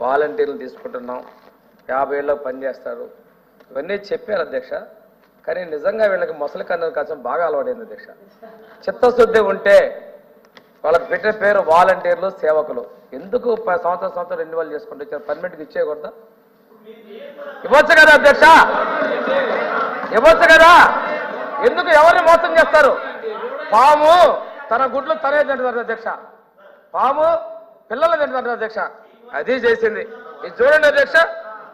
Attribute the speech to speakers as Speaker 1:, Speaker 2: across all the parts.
Speaker 1: వాలంటీర్లు తీసుకుంటున్నాం. యాభై ఏళ్ళకి పనిచేస్తారు ఇవన్నీ చెప్పారు అధ్యక్ష. కానీ నిజంగా వీళ్ళకి మొసలి కన్నుల కోసం బాగా అలవాటైంది అధ్యక్ష. చిత్తశుద్ధి ఉంటే వాళ్ళకి పెట్టిన పేరు వాలంటీర్లు సేవకులు. ఎందుకు సంవత్సరం సంవత్సరం రెన్యువల్ చేసుకుంటూ వచ్చారు? పర్మిట్కి ఇచ్చేయకూడదా? ఇవ్వచ్చు కదా అధ్యక్ష? ఇవ్వచ్చు కదా? ఎందుకు ఎవరిని మోసం చేస్తారు? పాము తన గుడ్లు తనే తింటారు అధ్యక్ష. పాము పిల్లలు తింటారు అధ్యక్ష. అది చేసింది. ఇది చూడండి అధ్యక్ష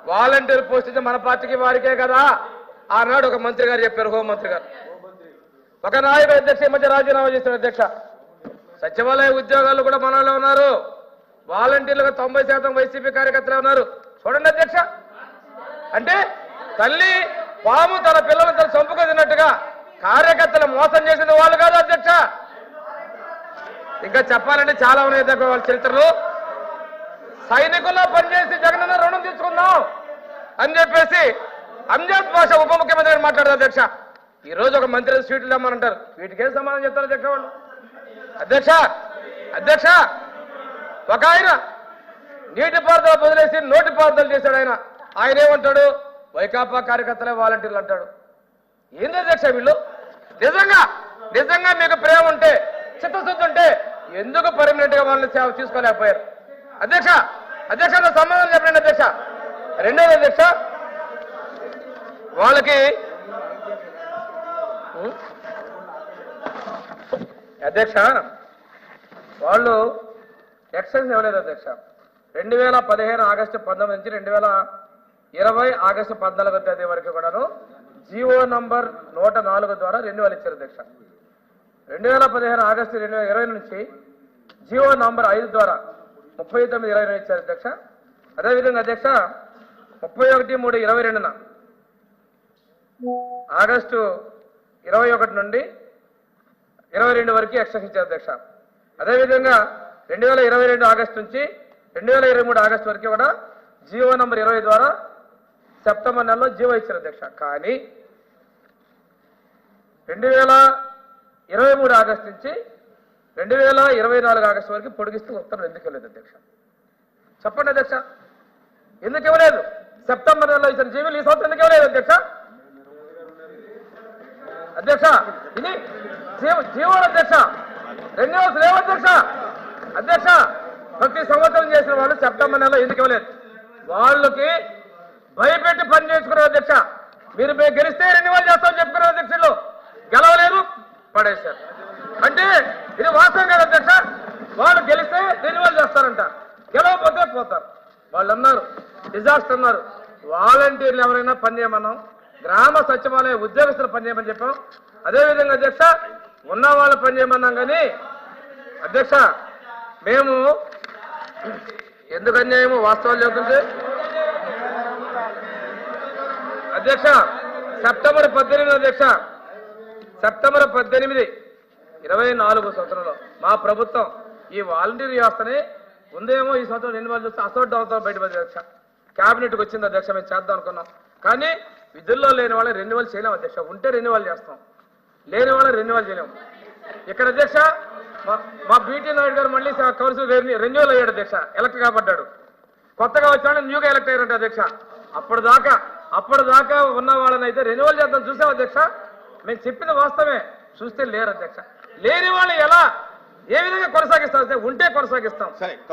Speaker 1: వాలంటీర్ పోస్ట్ మన పార్టీకి వారికే కదా. ఆనాడు ఒక మంత్రి గారు చెప్పారు హోంమంత్రి గారు. ఒక నాయకుడు అధ్యక్ష ఈ మధ్య రాజీనామా చేశారు అధ్యక్ష. సచివాలయ ఉద్యోగాలు కూడా మనలో ఉన్నారు. వాలంటీర్లుగా తొంభై శాతం వైసీపీ కార్యకర్తలే ఉన్నారు. చూడండి అధ్యక్ష. అంటే తల్లి పాము తన పిల్లలను తన చంపుకు తిన్నట్టుగా కార్యకర్తలు మోసం చేసిన వాళ్ళు కాదు అధ్యక్ష. ఇంకా చెప్పాలంటే చాలా ఉన్నాయి అధ్యక్ష వాళ్ళ చరిత్రలో. సైనికుల్లో పనిచేసి జగనన్న రుణం తీసుకుందాం అని చెప్పేసి అంజాద్ భాష ఉప ముఖ్యమంత్రి మాట్లాడారు అధ్యక్ష. ఈ రోజు ఒక మంత్రి స్వీట్లు తెమ్మంటారు వీటికి ఏం సమాధానం చెప్తారు అధ్యక్ష వాళ్ళు? అధ్యక్ష అధ్యక్ష ఒక ఆయన నీటిపారుదల వదిలేసి నోటి పారుదల చేశాడు ఆయన. ఆయన ఏమంటాడు? వైకాపా కార్యకర్తలే వాలంటీర్లు అంటాడు. ఏంది అధ్యక్ష వీళ్ళు? నిజంగా నిజంగా మీకు ప్రేమ ఉంటే చిత్తశుద్ధి ఉంటే ఎందుకు పర్మనెంట్గా వాళ్ళని సేవ తీసుకోలేకపోయారు? అధ్యక్ష అధ్యక్ష సంబంధం చెప్పండి అధ్యక్ష రెండోది అధ్యక్ష వాళ్ళకి అధ్యక్ష వాళ్ళు ఎక్సైజ్ ఇవ్వలేదు అధ్యక్ష. రెండు వేల పదిహేను ఆగస్టు పంతొమ్మిది నుంచి రెండు వేల ఇరవై ఆగస్టు పద్నాలుగో తేదీ వరకు కూడాను జిఓ నంబర్ నూట నాలుగు ద్వారా రెన్యువల్ ఇచ్చారు అధ్యక్ష. రెండు వేల పదిహేను ఆగస్టు రెండు వేల ఇరవై నుంచి జీవో నంబర్ ఐదు ద్వారా ముప్పై తొమ్మిది ఇరవై రెండు ఇచ్చారు అధ్యక్ష. అదేవిధంగా అధ్యక్ష ముప్పై ఒకటి మూడు ఇరవై రెండున. ఆగస్టు ఇరవై ఒకటి నుండి ఇరవై రెండు వరకు ఎక్స్టెన్షన్ ఇచ్చారు అధ్యక్ష. అదేవిధంగా రెండు వేల ఇరవై రెండు ఆగస్టు నుంచి రెండు వేల ఇరవై మూడు ఆగస్టు వరకు కూడా జియో నంబర్ ఇరవై ద్వారా సెప్టెంబర్ నెలలో జియో ఇచ్చారు అధ్యక్ష. కానీ రెండు వేల ఇరవై మూడు ఆగస్టు నుంచి రెండు వేల ఇరవై నాలుగు ఆగస్టు వరకు పొడిగిస్తూ ఉత్తర్వులు ఎందుకు ఇవ్వలేదు అధ్యక్ష? చెప్పండి అధ్యక్ష. ఎందుకు ఇవ్వలేదు? సెప్టెంబర్ నెలలో ఇచ్చిన జీవులు ఈ సంవత్సరం ఎందుకు ఇవ్వలేదు అధ్యక్ష? అధ్యక్ష ఇది జీవ జీవోలు అధ్యక్ష. రెన్యూవల్స్ లేవు అధ్యక్ష. అధ్యక్ష ప్రతి సంవత్సరం చేసిన వాళ్ళు సెప్టెంబర్ నెలలో ఎందుకు ఇవ్వలేదు? వాళ్ళకి భయపెట్టి పని చేసుకున్నారు అధ్యక్ష. మీరు మేము గెలిస్తే రెన్యువల్ చేస్తామని చెప్పుకున్నారు అధ్యక్షులు గెలవలేదు పడేశారు అంటే ఇది వాస్తవం కదా అధ్యక్ష వాళ్ళు గెలిస్తే రెన్యువల్ ఎలా గెలవకపోతే పోతారు. వాళ్ళు అన్నారు డిజాస్టర్ అన్నారు. వాలంటీర్లు ఎవరైనా పని చేయమన్నాం. గ్రామ సచివాలయ ఉద్యోగస్తులు పని చేయమని చెప్పాం. అదేవిధంగా అధ్యక్ష ఉన్న వాళ్ళు పని చేయమన్నాం కానీ అధ్యక్ష మేము ఎందుకు అన్యాయము? వాస్తవాలు చెబుతుంటే. అధ్యక్ష సెప్టెంబర్ పద్దెనిమిది అధ్యక్ష సెప్టెంబర్ పద్దెనిమిది ఇరవై నాలుగు సంవత్సరంలో మా ప్రభుత్వం ఈ వాలంటీర్ వ్యవస్థని ఉందేమో ఈ సంవత్సరం రెండు వేలు చూస్తే అసోట్ డౌన్తో బయట అధ్యక్ష. క్యాబినెట్కి వచ్చింది అధ్యక్ష మేము చేద్దాం అనుకున్నాం. కానీ విధుల్లో లేని వాళ్ళని రెన్యువల్ చేయలేము అధ్యక్ష. ఉంటే రెన్యువల్ చేస్తాం. లేని వాళ్ళని రెన్యువల్ చేయలేము ఇక్కడ అధ్యక్ష మా- బీటీ నాయుడు గారు మళ్ళీ కౌన్సిల్ రెన్యువల్ అయ్యాడు అధ్యక్ష. ఎలక్ట్ కాబడ్డాడు. కొత్తగా వచ్చాడు న్యూగా ఎలక్ట్ అయ్యారంట అధ్యక్ష. అప్పుడు దాకా అప్పుడు దాకా ఉన్న వాళ్ళని అయితే రెన్యువల్ చేద్దాం చూసాం అధ్యక్ష? మేము చెప్పిన వాస్తవమే. చూస్తే లేరు అధ్యక్ష. లేని వాళ్ళు ఎలా ఏ విధంగా కొనసాగిస్తాం ఉంటే కొనసాగిస్తాం.
Speaker 2: సరే